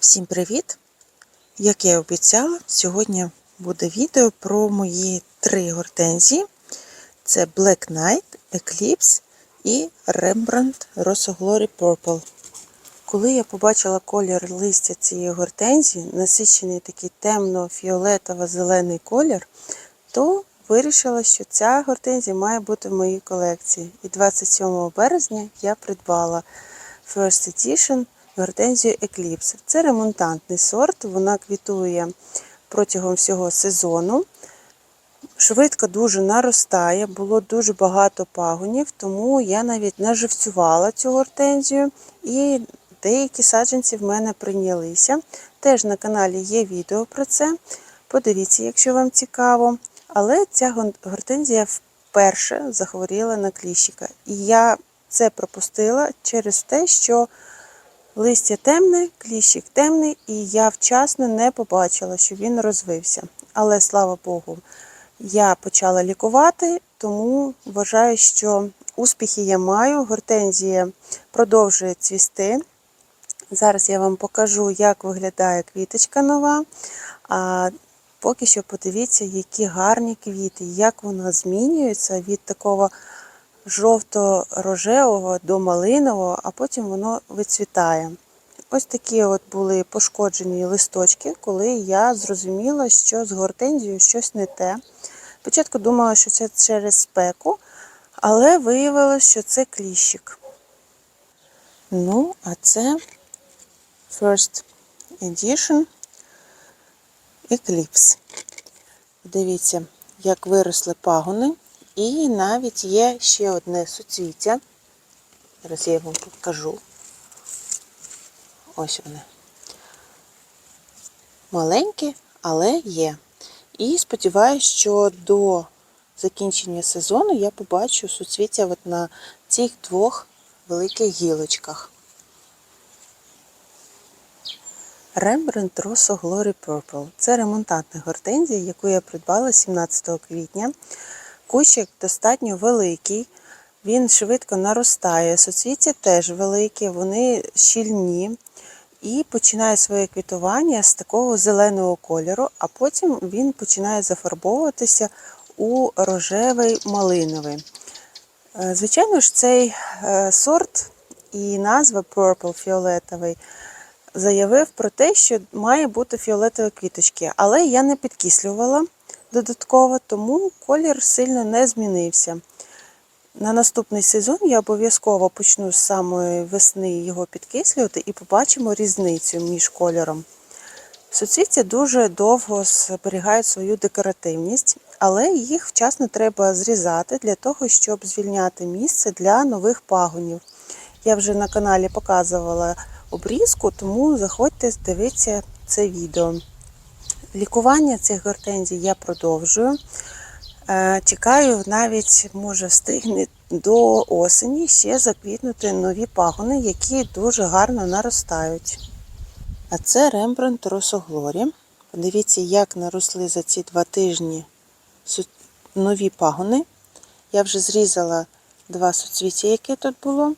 Всім привіт! Як я і обіцяла, сьогодні буде відео про мої три гортензії. Це Black Knight, Eclipse і Rembrandt Rosso Glory Purple. Коли я побачила колір листя цієї гортензії, насичений такий темно-фіолетово-зелений колір, то вирішила, що ця гортензія має бути в моїй колекції. І 27 березня я придбала First Edition гортензію Eclipse. Це ремонтантний сорт, вона квітує протягом всього сезону. Швидко дуже наростає, було дуже багато пагонів, тому я навіть наживцювала цю гортензію і деякі саджанці в мене прийнялися. Теж на каналі є відео про це. Подивіться, якщо вам цікаво. Але ця гортензія вперше захворіла на кліщика. І я це пропустила через те, що листя темне, кліщик темний, і я вчасно не побачила, що він розвився. Але слава Богу, я почала лікувати, тому вважаю, що успіхи я маю. Гортензія продовжує цвісти. Зараз я вам покажу, як виглядає квіточка нова. А поки що подивіться, які гарні квіти, як вона змінюється від такого жовто-рожевого до малинового, а потім воно вицвітає. Ось такі от були пошкоджені листочки, коли я зрозуміла, що з гортензією щось не те. Спочатку думала, що це через спеку, але виявилось, що це кліщик. Ну, а це First Edition Eclipse. Дивіться, як виросли пагони. І навіть є ще одне суцвіття. Зараз я вам покажу. Ось вони. Маленькі, але є. І сподіваюся, що до закінчення сезону я побачу суцвіття от на цих двох великих гілочках. Rembrandt Rosso Glory Purple. Це ремонтантна гортензія, яку я придбала 17 квітня. Кущик достатньо великий, він швидко наростає. Соцвіття теж великі, вони щільні і починає своє квітування з такого зеленого кольору, а потім він починає зафарбовуватися у рожевий малиновий. Е, Звичайно ж, цей е, сорт і назва Purple фіолетовий заявив про те, що має бути фіолетові квіточки, але я не підкислювала додатково, тому колір сильно не змінився. На наступний сезон я обов'язково почну з самої весни його підкислювати і побачимо різницю між кольором. Суцвіття дуже довго зберігають свою декоративність, але їх вчасно треба зрізати для того, щоб звільняти місце для нових пагонів. Я вже на каналі показувала обрізку, тому заходьте, дивіться це відео. Лікування цих гортензій я продовжую. Е, Чекаю, навіть може встигне до осені ще заквітнути нові пагони, які дуже гарно наростають. А це Рембрандт Росоглорі. Подивіться, як наросли за ці два тижні нові пагони. Я вже зрізала два суцвіття, яке тут було.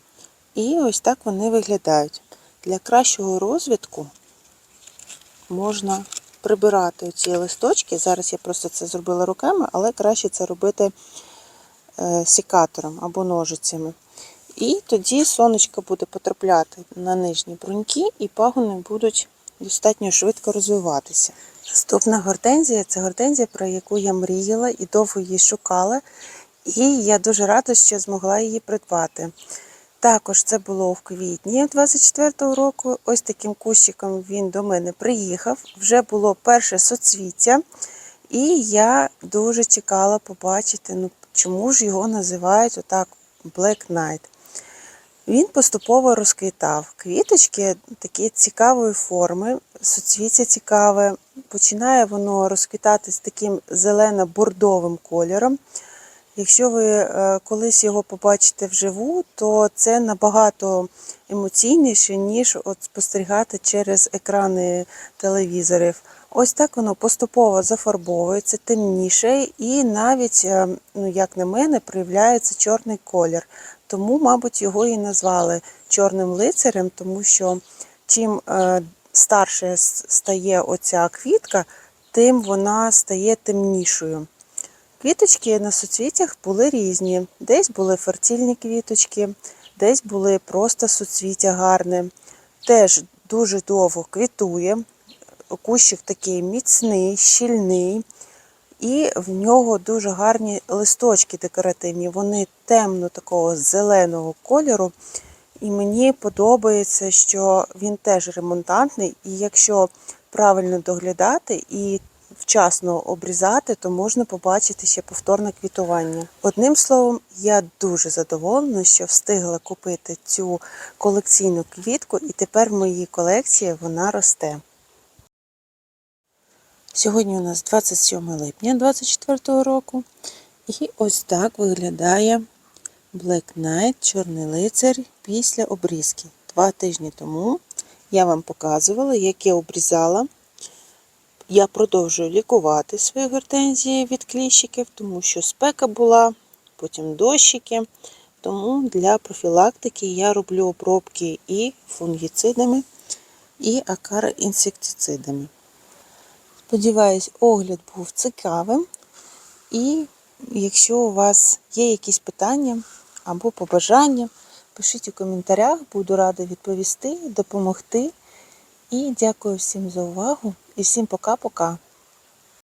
І ось так вони виглядають. Для кращого розвитку можна прибирати ці листочки. Зараз я просто це зробила руками, але краще це робити е, сікатором або ножицями. І тоді сонечко буде потрапляти на нижні бруньки, і пагони будуть достатньо швидко розвиватися. Наступна гортензія це гортензія, про яку я мріяла і довго її шукала. І я дуже рада, що змогла її придбати. Також це було в квітні 24-го року. Ось таким кущиком він до мене приїхав. Вже було перше соцвіття, і я дуже чекала побачити, ну чому ж його називають отак Black Knight. Він поступово розквітав. Квіточки такі цікавої форми, суцвіття цікаве. Починає воно розквітати з таким зелено-бордовим кольором. Якщо ви е, колись його побачите вживу, то це набагато емоційніше, ніж от спостерігати через екрани телевізорів. Ось так воно поступово зафарбовується, темніше, і навіть, е, ну як на мене, проявляється чорний колір. Тому, мабуть, його і назвали чорним лицарем, тому що чим е, старше стає оця квітка, тим вона стає темнішою. Квіточки на суцвіттях були різні. Десь були фертильні квіточки, десь були просто суцвіття гарне. Теж дуже довго квітує. Кущик такий міцний, щільний, і в нього дуже гарні листочки декоративні. Вони темно такого зеленого кольору. І мені подобається, що він теж ремонтантний, і якщо правильно доглядати і вчасно обрізати, то можна побачити ще повторне квітування. Одним словом, я дуже задоволена, що встигла купити цю колекційну квітку, і тепер в моїй колекції вона росте. Сьогодні у нас 27 липня 2024 року, і ось так виглядає Black Knight, Чорний лицар після обрізки. Два тижні тому я вам показувала, як я обрізала. Я продовжую лікувати свої гортензії від кліщиків, тому що спека була, потім дощики. Тому для профілактики я роблю обробки і фунгіцидами, і акароінсектицидами. Сподіваюсь, огляд був цікавим. І якщо у вас є якісь питання або побажання, пишіть у коментарях, буду рада відповісти, допомогти. І дякую всім за увагу і всім пока-пока.